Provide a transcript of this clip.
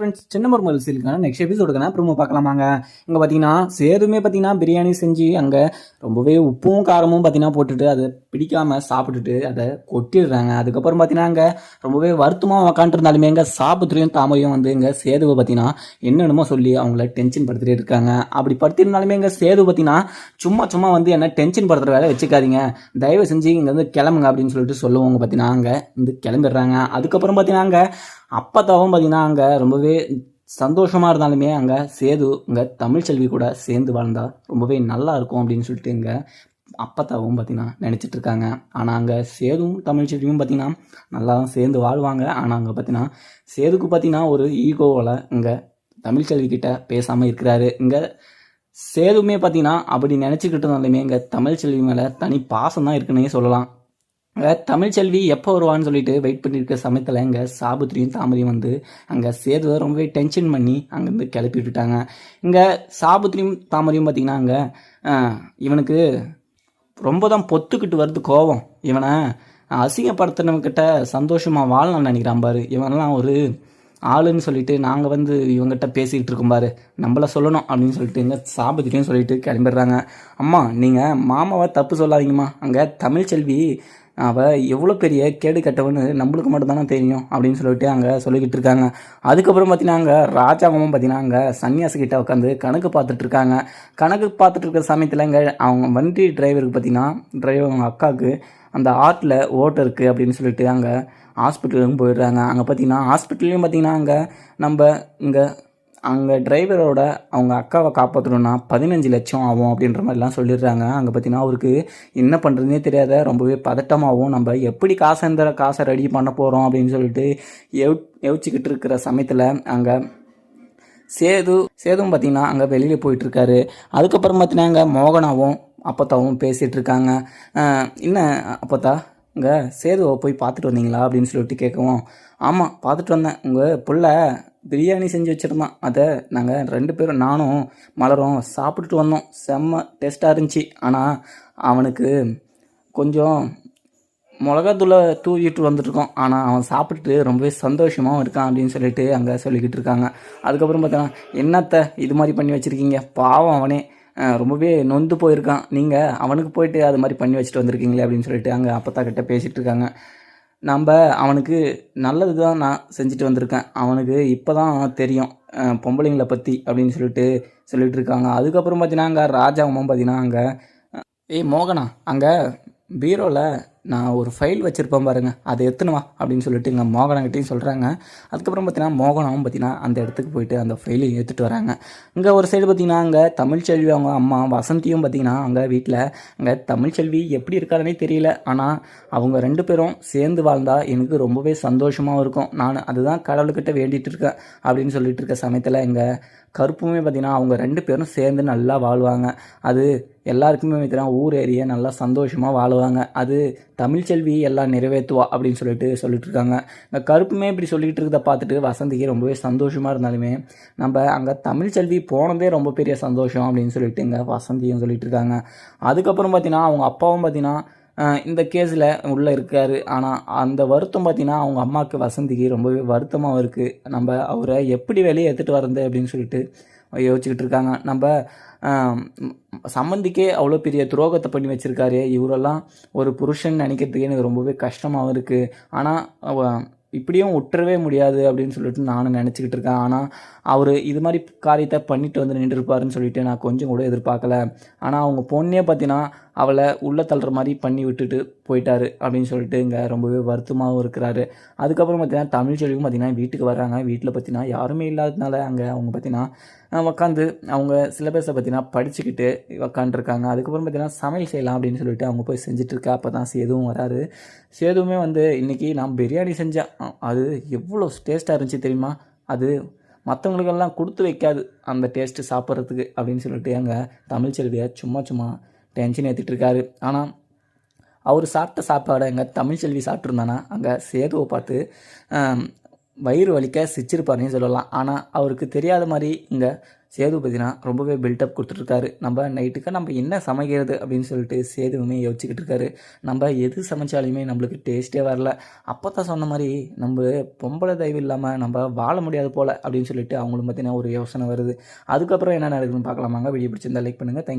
Friends சின்ன மருமகள் சீலுக்கான next எபிசோடுக்கான ப்ரோமோ பார்க்கலாமாங்க. இங்கே பார்த்தீங்கன்னா சேதுமே பார்த்தீங்கன்னா பிரியாணி செஞ்சு அங்கே ரொம்பவே உப்பும் காரமும் பார்த்தீங்கன்னா போட்டுட்டு அதை பிடிக்காமல் சாப்பிட்டுட்டு அதை கொட்டிடுறாங்க. அதுக்கப்புறம் பார்த்தீங்கன்னா அங்கே ரொம்பவே வருத்தமாக உக்காண்டிருந்தாலுமே எங்கே சாப்பிட்றையும் தாமரையும் வந்து இங்கே சேதுவை பார்த்தீங்கன்னா என்னென்னமோ சொல்லி அவங்கள டென்ஷன் படுத்துகிட்டே இருக்காங்க. அப்படி படுத்திருந்தாலுமே எங்கள் சேது பார்த்தீங்கன்னா சும்மா சும்மா வந்து என்ன டென்ஷன் படுத்துகிற வேலை வச்சுக்காதீங்க. தயவு செஞ்சு இங்கே வந்து கிளம்புங்க அப்படின்னு சொல்லிட்டு சொல்லுவாங்க பார்த்தீங்கன்னா அங்கே வந்து கிளம்பிடுறாங்க. அதுக்கப்புறம் பார்த்தீங்கன்னா அங்கே அப்பத்தாவும் பார்த்தீங்கன்னா அங்கே ரொம்பவே சந்தோஷமாக இருந்தாலுமே அங்கே சேது இங்கே தமிழ்ச்செல்வி கூட சேர்ந்து வாழ்ந்தால் ரொம்பவே நல்லா இருக்கும் அப்படின்னு சொல்லிட்டு இங்கே அப்பத்தாவும் பார்த்தீங்கன்னா நினச்சிட்ருக்காங்க ஆனால் அங்கே சேதுவும் தமிழ்ச்செல்வியும் பார்த்தீங்கன்னா நல்லா தான் சேர்ந்து வாழ்வாங்க. ஆனால் அங்கே பார்த்தீங்கன்னா சேதுக்கு பார்த்தீங்கன்னா ஒரு ஈகோவில் இங்கே தமிழ்ச்செல்வி கிட்ட பேசாமல் இருக்கிறாரு. இங்கே சேதுமே பார்த்தீங்கன்னா அப்படி நினச்சிக்கிட்டு இருந்தாலுமே இங்கே தமிழ்ச்செல்வி மேலே தனி பாசம் தான் இருக்குன்னே சொல்லலாம். தமிழ்ச்செல்வி எப்போ வருவான்னு சொல்லிட்டு வெயிட் பண்ணியிருக்க சமயத்தில் எங்கள் சாபுத்திரியும் தாமரையும் வந்து அங்கே சேதுவை ரொம்பவே டென்ஷன் பண்ணி அங்கேருந்து கிளப்பி விட்டுட்டாங்க. இங்கே சாபுத்திரியும் தாமரையும் பார்த்தீங்கன்னா அங்கே இவனுக்கு ரொம்ப தான் பொத்துக்கிட்டு வருது கோவம். இவனை அசிங்கப்படுத்தினவங்கிட்ட சந்தோஷமாக வாழலாம்னு நினைக்கிறான் பாரு. இவனெல்லாம் ஒரு ஆளுன்னு சொல்லிட்டு நாங்கள் வந்து இவங்ககிட்ட பேசிக்கிட்டு இருக்கோம் பாரு. நம்மள சொல்லணும் அப்படின்னு சொல்லிட்டு எங்கள் சாபுத்திரியும் சொல்லிட்டு கிளம்பிடுறாங்க. அம்மா நீங்கள் மாமாவை தப்பு சொல்லாதீங்கம்மா. அங்கே தமிழ்ச்செல்வி அவள் எவ்வளோ பெரிய கேடு கட்டவன்னு நம்மளுக்கு மட்டும்தானே தெரியும் அப்படின்னு சொல்லிட்டு அங்கே சொல்லிக்கிட்டு இருக்காங்க. அதுக்கப்புறம் பார்த்தீங்கன்னா அங்கே ராஜாவும் பார்த்தீங்கன்னா அங்கே சன்னியாசிக்கிட்ட உட்காந்து கணக்கு பார்த்துட்டு இருக்காங்க. கணக்கு பார்த்துட்டு இருக்கிற சமயத்தில் இங்கே அவங்க வண்டி டிரைவருக்கு பார்த்தீங்கன்னா டிரைவர் அவங்க அக்காவுக்கு அந்த ஆர்ட்டில் ஓட்டு இருக்குது அப்படின்னு சொல்லிட்டு அங்கே ஹாஸ்பிட்டலுக்கும் போயிடுறாங்க. அங்கே பார்த்தீங்கன்னா ஹாஸ்பிட்டல்லையும் பார்த்தீங்கன்னா அங்கே நம்ம இங்கே அங்கே டிரைவரோட அவங்க அக்காவை காப்பாற்றணும்னா பதினஞ்சு லட்சம் ஆகும் அப்படின்ற மாதிரிலாம் சொல்லிடுறாங்க. அங்கே பார்த்தீங்கன்னா அவருக்கு என்ன பண்ணுறதுனே தெரியாத ரொம்பவே பதட்டமாகவும் நம்ம எப்படி காசை இருந்த காசை ரெடி பண்ண போகிறோம் அப்படின்னு சொல்லிட்டு எவ் யோசிச்சுக்கிட்டு இருக்கிற சமயத்தில் அங்கே சேது சேதுவும் பார்த்தீங்கன்னா அங்கே வெளியில் போயிட்டுருக்காரு. அதுக்கப்புறம் பார்த்தீங்கன்னா அங்கே மோகனாவும் அப்பத்தாவும் பேசிகிட்டு இருக்காங்க என்ன அப்பத்தா? இங்கே சேதுவை போய் பார்த்துட்டு வந்தீங்களா அப்படின்னு சொல்லிட்டு கேட்கவும் ஆமாம் பார்த்துட்டு வந்தேன். உங்கள் பிள்ளை பிரியாணி செஞ்சு வச்சுருந்தான். அதை நாங்கள் ரெண்டு பேரும் நானும் மலரும் சாப்பிட்டுட்டு வந்தோம். செம்ம டேஸ்ட்டாக இருந்துச்சு. ஆனால் அவனுக்கு கொஞ்சம் மிளகாத்தூளை தூவிட்டு வந்துட்டுருக்கோம் ஆனால் அவன் சாப்பிட்டுட்டு ரொம்பவே சந்தோஷமாகவும் இருக்கான் அப்படின்னு சொல்லிட்டு அங்கே சொல்லிக்கிட்டு இருக்காங்க. அதுக்கப்புறம் பார்த்தோன்னா என்னத்த இது மாதிரி பண்ணி வச்சுருக்கீங்க? பாவம் அவனே. ரொம்பவே நொந்து போயிருக்கான். நீங்கள் அவனுக்கு போயிட்டு அது மாதிரி பண்ணி வச்சுட்டு வந்திருக்கீங்களே அப்படின்னு சொல்லிட்டு அங்கே அப்பத்தா கிட்ட பேசிகிட்டு இருக்காங்க. நம்ம அவனுக்கு நல்லது தான் நான் செஞ்சுட்டு வந்திருக்கேன். அவனுக்கு இப்போ தான் தெரியும் பொம்பளைங்களை பற்றி அப்படின்னு சொல்லிட்டு சொல்லிட்டு இருக்காங்க. அதுக்கப்புறம் பார்த்தீங்கன்னா அங்கே ராஜாவும் பார்த்தீங்கன்னா அங்கே ஏய் மோகனா அங்கே பீரோவில் நான் ஒரு ஃபைல் வச்சுருப்பேன் பாருங்கள் அதை எத்துன்னு வா அப்படின்னு சொல்லிட்டு இங்கே மோகனங்கிட்டையும் சொல்கிறாங்க அதுக்கப்புறம் பார்த்தீங்கன்னா மோகனாவும் பார்த்தீங்கன்னா அந்த இடத்துக்கு போயிட்டு அந்த ஃபைலையும் எடுத்துகிட்டு வராங்க. இங்கே ஒரு சைடு பார்த்தீங்கன்னா அங்கே தமிழ்ச்செல்வி அவங்க அம்மா வசந்தியும் பார்த்தீங்கன்னா அங்கே வீட்டில் அங்கே தமிழ்ச்செல்வி எப்படி இருக்காதுனே தெரியல. ஆனால் அவங்க ரெண்டு பேரும் சேர்ந்து வாழ்ந்தால் எனக்கு ரொம்பவே சந்தோஷமாகவும் இருக்கும். நான் அதுதான் கடவுள்கிட்ட வேண்டிகிட்டு இருக்கேன் அப்படின்னு சொல்லிட்டு இருக்க சமயத்தில் இங்கே கருப்புமே பார்த்தீங்கன்னா அவங்க ரெண்டு பேரும் சேர்ந்து நல்லா வாழ்வாங்க. அது எல்லாருக்குமே பார்த்தீங்கன்னா ஊர் ஏரியா நல்லா சந்தோஷமாக வாழ்வாங்க. அது தமிழ்ச்செல்வி எல்லாம் நிறைவேற்றுவா அப்படின்னு சொல்லிட்டு சொல்லிட்டு இருக்காங்க இந்த கருப்புமே இப்படி சொல்லிகிட்டு இருக்கிறத பார்த்துட்டு வசந்திக்கு ரொம்பவே சந்தோஷமாக இருந்தாலுமே நம்ம அங்கே தமிழ்ச்செல்வி போனதே ரொம்ப பெரிய சந்தோஷம் அப்படின்னு சொல்லிட்டு இங்கே வசந்தியும் சொல்லிட்டு இருக்காங்க அதுக்கப்புறம் பார்த்தீங்கன்னா அவங்க அப்பாவும் பார்த்தீங்கன்னா இந்த கேஸில் உள்ளே இருக்காரு. ஆனால் அந்த வருத்தம் பார்த்தீங்கன்னா அவங்க அம்மாவுக்கு வசந்திக்கு ரொம்பவே வருத்தமாகவும் இருக்குது நம்ம அவரை எப்படி வெளியே எடுத்துகிட்டு வரது அப்படின்னு சொல்லிட்டு யோசிச்சுக்கிட்டு இருக்காங்க நம்ம சம்மந்திக்கே அவ்வளோ பெரிய துரோகத்தை பண்ணி வச்சுருக்காரு இவரெல்லாம் ஒரு புருஷன் நினைக்கிறதுக்கே எனக்கு ரொம்பவே கஷ்டமாகவும் இருக்குது ஆனால் இப்படியும் விட்டுறவே முடியாது அப்படின்னு சொல்லிட்டு நானும் நினச்சிக்கிட்டு இருக்கேன் ஆனால் அவர் இது மாதிரி காரியத்தை பண்ணிட்டு வந்து நின்றுருப்பாருன்னு சொல்லிட்டு நான் கொஞ்சம் கூட எதிர்பார்க்கல. ஆனால் அவங்க பொண்ணே பார்த்தீங்கன்னா அவளை உள்ளே தள்ளுற மாதிரி பண்ணி விட்டுட்டு போயிட்டாரு அப்படின்னு சொல்லிட்டு இங்கே ரொம்பவே வருத்தமாகவும் இருக்கிறாரு. அதுக்கப்புறம் பார்த்தீங்கன்னா தமிழ்ச்செல்வியும் பார்த்தீங்கன்னா வீட்டுக்கு வராங்க. வீட்டில் பார்த்தீங்கன்னா யாருமே இல்லாததுனால அங்கே அவங்க பார்த்தீங்கன்னா உட்காந்து அவங்க சிலபஸை பார்த்தீங்கன்னா படிச்சுக்கிட்டு உக்காந்துருக்காங்க. அதுக்கப்புறம் பார்த்தீங்கன்னா சமையல் செய்யலாம் அப்படின்னு சொல்லிட்டு அவங்க போய் செஞ்சிட்ருக்கா அப்போ தான் சேதுவும் வராரு. சேதுவுமே வந்து இன்றைக்கி நான் பிரியாணி செஞ்சேன். அது எவ்வளோ டேஸ்ட்டாக இருந்துச்சு தெரியுமா? அது மற்றவங்களுக்கெல்லாம் கொடுத்து வைக்காது அந்த டேஸ்ட்டு சாப்பிட்றதுக்கு அப்படின்னு சொல்லிட்டு அங்கே தமிழ்ச்செல்வியை சும்மா சும்மா டென்ஷன் ஏற்றிட்டு இருக்காரு. ஆனால் அவர் சாப்பிட்ட சாப்பாடை எங்கள் தமிழ்ச்செல்வி சாப்பிட்ருந்தானா அங்கே சேதுவை பார்த்து வயிறு வலிக்க சிரிச்சிருப்பாருன்னு சொல்லலாம். ஆனால் அவருக்கு தெரியாத மாதிரி இங்கே சேது பார்த்தீங்கன்னா ரொம்பவே பில்டப் கொடுத்துட்ருக்காரு நம்ம நைட்டுக்கு நம்ம என்ன சமைக்கிறது அப்படின்னு சொல்லிட்டு சேதுவுமே யோசிச்சுக்கிட்டு இருக்காரு. நம்ம எது சமைச்சாலுமே நம்மளுக்கு டேஸ்ட்டே வரல. அப்போ தான் சொன்ன மாதிரி நம்ம பொம்பளை தயவு இல்லாமல் நம்ம வாழ முடியாது போல் அப்படின்னு சொல்லிட்டு அவங்களும் பார்த்தீங்கன்னா ஒரு யோசனை வருது. அதுக்கப்புறம் என்ன நடக்குதுன்னு பார்க்கலாமாங்க. வீடியோ பிடிச்சிருந்தா லைக் பண்ணுங்கள் தேங்க்யூ